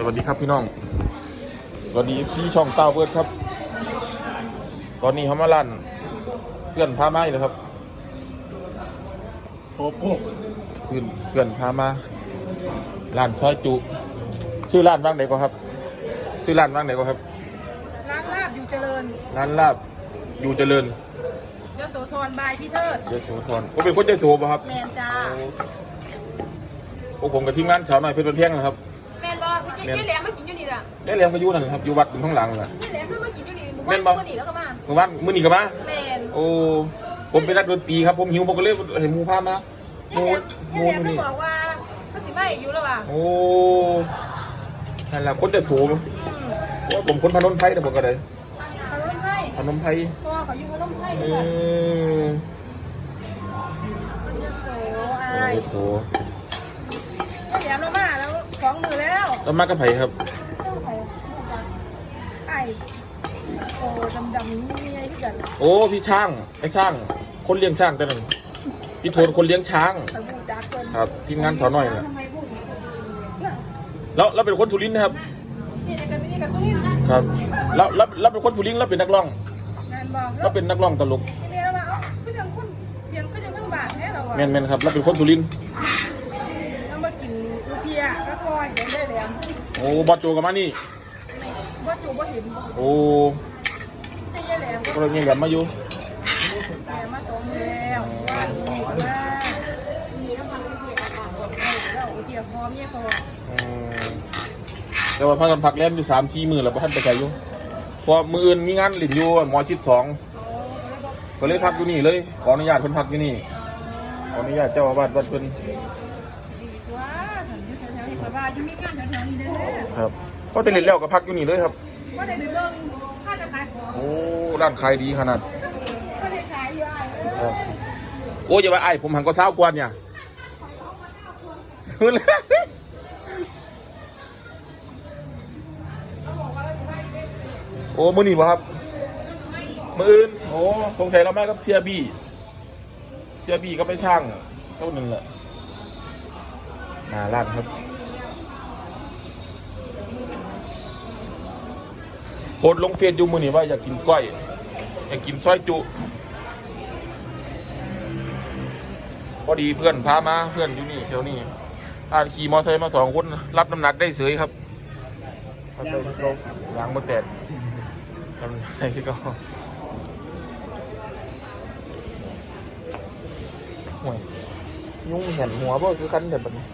สวัสดีครับพี่น้อง สวัสดีพี่ช่องเต้าเบิร์ดครับ ตอนนี้เขามาลั่นเพื่อนพามาอยู่นะครับโอ้โหเพื่อนเพื่อนพามาร้านซอยจุ ชื่อร้านว่างไหนก็ครับ ชื่อร้านว่างไหนก็ครับ ร้านลาบอยู่เจริญร้านลาบอยู่เจริญยโสธรบายพี่เทิดยโสธรก็เป็นคนยโสป่ะครับ แมนจ้าโอ้ผมกับทีมงานสาวหน่อยเพชรบันเทียงนะครับ แมนบอกพี่เจ๊แหลมมากินอยู่นี่ล่ะได้เลี้ยงพายุนั่นครับอยู่วัดอยู่ข้างหลังน่ะเจ๊แหลมมากินอยู่นี่หมู่แม่บ้านนบ่ คนนี้แล้วก็มาเมื่อวานมื้อนี้ก็มาแมนโอ้ผมเป็นนักดนตรีครับ ผมหิวผมก็เลยเห็นหมูพามาหเจ๊มูแหลมหมูเจ๊แหลมนี่เขาบอกว่าเขาสิมาอีกอยู่แล้วว่ะโอ้นั่นแหละคนจะสูงโอ้ผมคนพนมไพรนะผมก็ได้พนมไพรพนมไพรพ่อเขาอยู่พนมไพรเอด้วยกันอมันจะโสโอ้อายโห เจ๊แหลมเรา มาแล้วของมือแล้วแล้วมากับไผครับไอ้โอ้ดำๆนี่ไงที่กันโอ้พี่ช่างไอ้ช่าง คนเลี้ยงช่างแต่นั้นพี่โทนคนเลี้ยงช้างตะบูจักเกินครับทีมงานสาวน้อยนะทำไมพูดอย่างนี้แล้วแล้วเป็นคนสุรินทร์นะครับนี่ในกันไม่ได้กับสุรินทร์ครับ แล้วแล้วแล้วเป็นคนสุรินทร์แล้วเป็นนักร้องแมนบอกแล้วเป็นนักร้องตลก ทีนี้เราว่าเอ้าก็ยังคนเสียงก็ยังต้องบาดแน่เราอะแม่นแม่นครับแล้วเป็นคนสุรินทร์ เรามากินอูเพียก็คอยเดี๋ยวได้แหลม โอ้บอสโจกับมานี่ บ่จูบ่เห็นบ่โอ้ได้ยายแหลมก็เลยยังแบบมาอยู่แหลมมาสองแล้วว่ามีว่ามีน้ำมันอูเพียแล้วอูเพียพร้อมเนี่ยพออืมแต่ว่าพักกันพักแรมอยู่สามสี่หมื่นแล้วพ่ท่านไปใช้อยู่เพราะมืออื่นมีงานหลินอยู่หมอชิดสองก็เลยพักอยู่นี่เลย ขออนุญาตเพิ่นพักอยู่นี่ขออนุญาตเจ้าอาวาสวัดเพิ่นดีก ว่าฉันอยู่แถวๆนี้ก็ว่าอยู่มีงานแถวๆนี้เด้อครับเพราะแต่เล่นแล้วก็พักอยู่นี่เลยครับว่าได้ไปเบิ่งค่าจะขายของโอ้ร้านขายดีขนาดก็ได้ขายอยู่อ้ายเอคอรับโอ้อย่าว่าไอ้ายผมหันก็เศร้ากว่าเนี่ยโอ้มือนี่บ่ครับมืออื่นโอ้สงสัยเราแม่กับเสียบี้เสียบี้ก็ไปช่างเท่านึงแหละห นาลานครับ โพสต์ลงเฟซอยู่มือนี่ว่าอยากกินก้อย อยากกินซอยจุ พอดีเพื่อนพามาเพื่อนอยู่นี่แถวนี้อาขี่มอเตอร์ไซค์มาสองคน รับน้ำหนักได้เสยครับยางมาแตกทำได้ที่เขาห่วยยุ่งเห็นหัวบ่คือคันแต่บัดนี้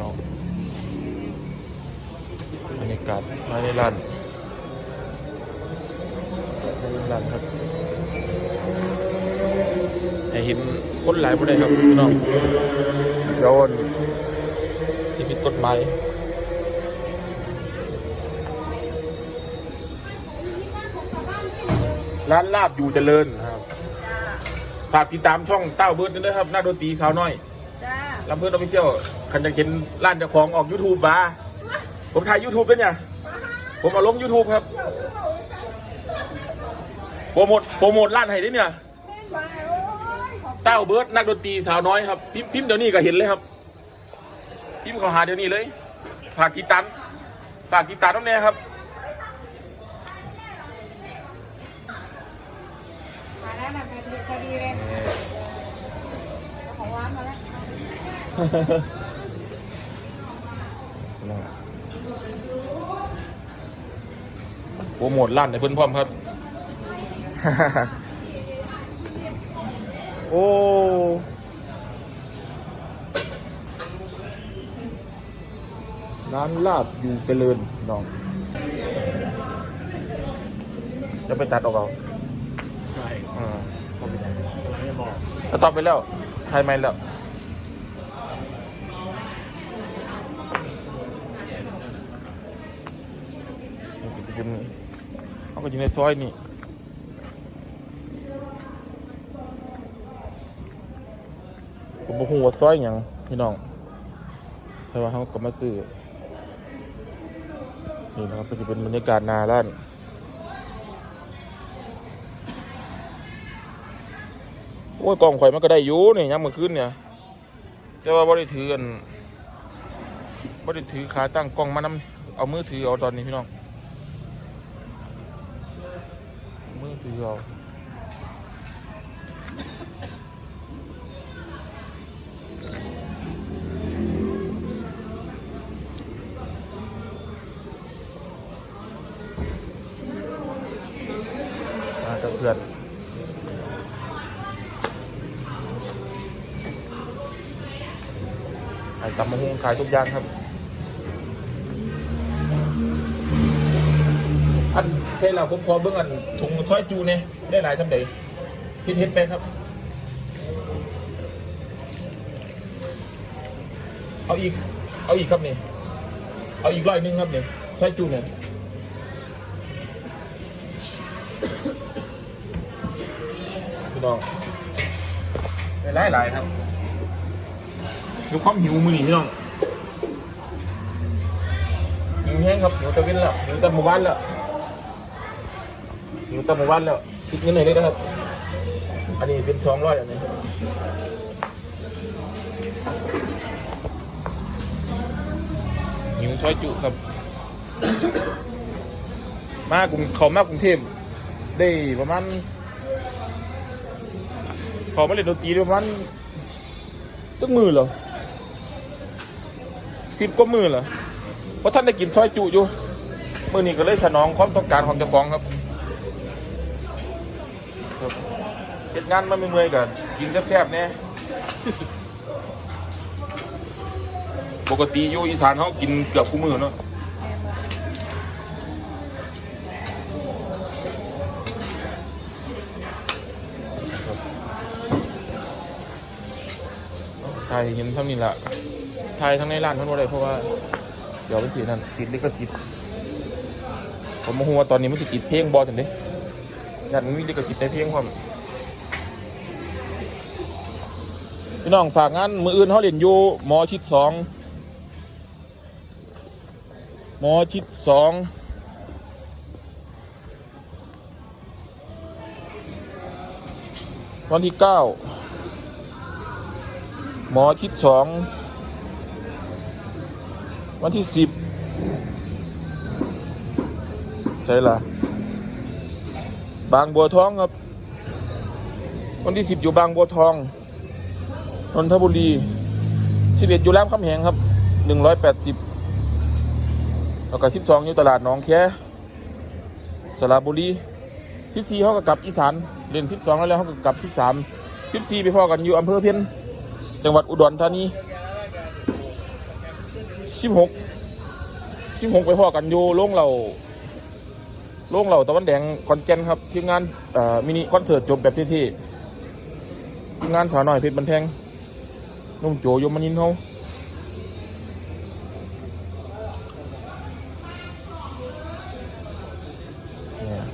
น้องบรรยากาศภายในร้านภายในร้านครับให้เห็นคนหลายประเด็นครับพี่น้องโดนที่ผิดกฎหมายร้านลาบอยู่เจริญครับฝากติดตามช่องเต้าเบิร์ดด้วยนะครับหน้าดนตรีสาวน้อย ลำเพื่อนออฟฟิเชียลคันจะเห็นร้านเจ้าของออก YouTube มาผมถ่าย YouTube ด้วยเนี่ย ผมมาลง YouTube ครับ โปรโมทโปรโมทร้านให้ด้วยเนี่ย เต้าเบิร์ดนักดนตรีสาวน้อยครับ พิมพ์พิมพ์เดี๋ยวนี้ก็เห็นเลยครับ พิมพ์เขาหาเดี๋ยวนี้เลย ฝากกีตันฝากกีตาร์ต้องแน่ครับมาแล้วนะพอดีพอดีเลยของร้านมาแล้ว โปรโมทร้านในเพื่อนพร้อมครับ โอ้ร้านลาบอยู่เจริญน้องจะไปตัดออกเอาใช่อ่าผมไม่บอกแล้วตอบไปแล้วไทยไหมแล้ว นี่ก็จะเป็นเขาก็อยู่ในซอยนี่ผมบอกว่าซอยอย่างพี่น้องแต่ว่าเขาก็มาซื้อนี่นะครับก็จะเป็นบรรยากาศนาร้านโอ้ยกล่องข่อยมันก็ได้อยู่นี่ยามมื่อคืนเนี่ยแต่ว่าบ่ได้ถือกันบ่ได้ถือขาตั้งกล้องมานำเอามือถือเอาตอนนี้พี่น้อง มือถือเอามากับเพื่อนขายตำมะฮุงขายทุกอย่างครับอัน เทเราผมพอเบื้องอันถุงซอยจูเนี่ยได้หลายทำไดพิดเฮ็ดไปครับ เอาอีก เอาอีกครับนี่ เอาอีกร้อยหนึงครับนี่ซอยจูเนี่ยพี่น้องได้หลายหลายครับดูความหิวมือนี่พี่น้องหิวแห้งครับหิวตะเวนแล้วหิวแตะหมู่บ้านแล้ว หิวแตะหมู่บ้านแล้วคิดเงินหน่อยเลยนะครับ อันนี้เป็นสองร้อยอันนี้หิวซอยจุครับ มากรุงเขามากรุงเทพได้ประมาณเขามาเล่นดนตรีประมาณตึ้งมือเหรอสิบกว่ามือเหรอเพราะท่านได้กินซอยจุอยู่มือนี้ก็เลยสนองความต้องการของเจ้าของครับ ครับเฮ็ดงานมันไม่เมื่อยกันกินแซ่บๆเนี่ยปกติอยู่อีสานเขากินเกือบคู่มือเนาะไทยเห็นเท่านี้ละไทยทั้งในร้านทั้งหมดเลยเพราะว่า เดี๋ยวมันสินั่นติดลิขสิทธิ์ผมมาหัวาตอนนี้มันติดเพลงบอลจังเด้ ยันมันมีลิขสิทธิ์ในเพลงความพี่น้องฝากงานมืออื่นเขาเล่นอยู่หมอชิดสองหมอชิดสองวันที่เก้าหมอชิดสองวันที่สิบใช่ละ บางบัวทองครับ วันที่สิบอยู่บางบัวทองนนทบุรีสิบเอ็ดอยู่รามคำแหงครับหนึ่งร้อยแปดสิบแล้วก็สิบสองอยู่ตลาดหนองแคสระบุรีสิบสี่เขาก็กลับอีสานเรียนสิบสองแล้วเขาก็กลับสิบสามสิบสี่ไปพ่อกันอยู่อำเภอเพียนจังหวัดอุดรธานีสิบหกสิบหกไปพ่อกันอยู่โรงเรา โรงเราตะวันแดงคอนแกนครับทีมงานมินิคอนเสิร์ตจบแบบเท่ทีมงานสาวน้อยเพชรบันแทงนุ่มโจยมนินเขาเนี่ย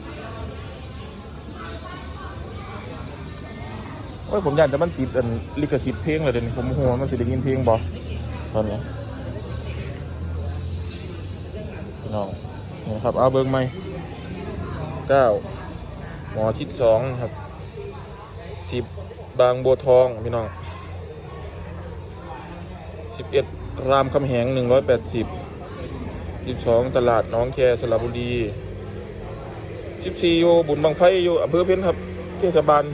โอ้ยผมอยากจะมันติดอันลิขสิทธิ์เพลงเลยเดี๋ยวนี้ผมหัวมันสิได้ยินเพลงบ่ตอนนี้น้องนี่ครับเอาเบิ้งไหม เก้าหมอชิดสองครับสิบบางบัวทองพี่น้องสิบเอ็ดรามคำแหงหนึ่งร้อยแปดสิบสิบสองตลาดน้องแคสระบุรีสิบสี่อยู่บุญบางไฟอยู่อำเภอเพียนครับเทศบาล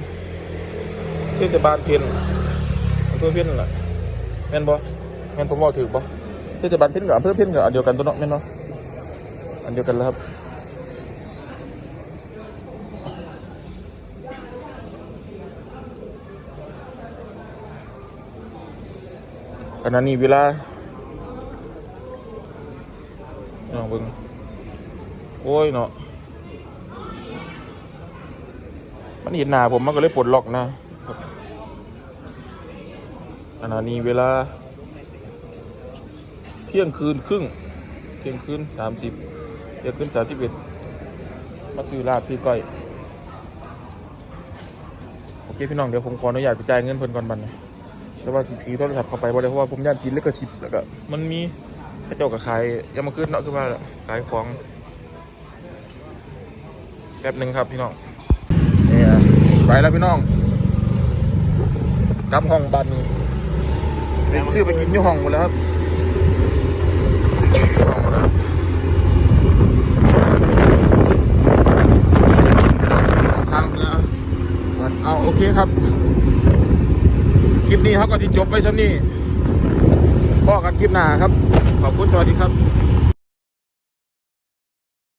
เทศบาลเพียนอำเภอเพียนล่ะแม่นบ่แม่นผมบอกถือบ่เทศบาลเพียนกับอำเภอเพียนกับอันเดียวกันตัวเนาะแม่นเนาะอันเดียวกันแล้วครับ ขณะนี้เวลาลองเบิ่งโอ้ยเนาะมันเห็นหน้าผมมันก็เลยปลดล็อกนะขณะนี้เวลา เที่ยงคืนครึ่ง เที่ยงคืนสามสิบเดี๋ยวขึ้นสามสิบเอ็ดมาซื้อลาบพี่ก้อยโอเคพี่น้องเดี๋ยวผมขออนุญาตไปจ่ายเงินเพิ่นก่อนบัดนะ แต่ว่าสิถือโทรศัพท์เข้าไปบ่ได้เพราะว่าผมย่านกินแล้วก็ทิปแล้วก็มันมีพระเจ้ากับขายยามาขึ้นเนาะคือว่าขายของแป๊บหนึ่งครับพี่น้องเนี่ยไปแล้วพี่น้องกลับห้องบัดนี้ไปซื้อไปกินอยู่ห้องหมดแล้วครับห้องหมดแล้วทางนะเอาโอเคครับ คลิปนี้เขาก็ ที่จบไปซ้ำนี่พ่อกันคลิปหน้าครับ ขอบคุณสวัสดีครับ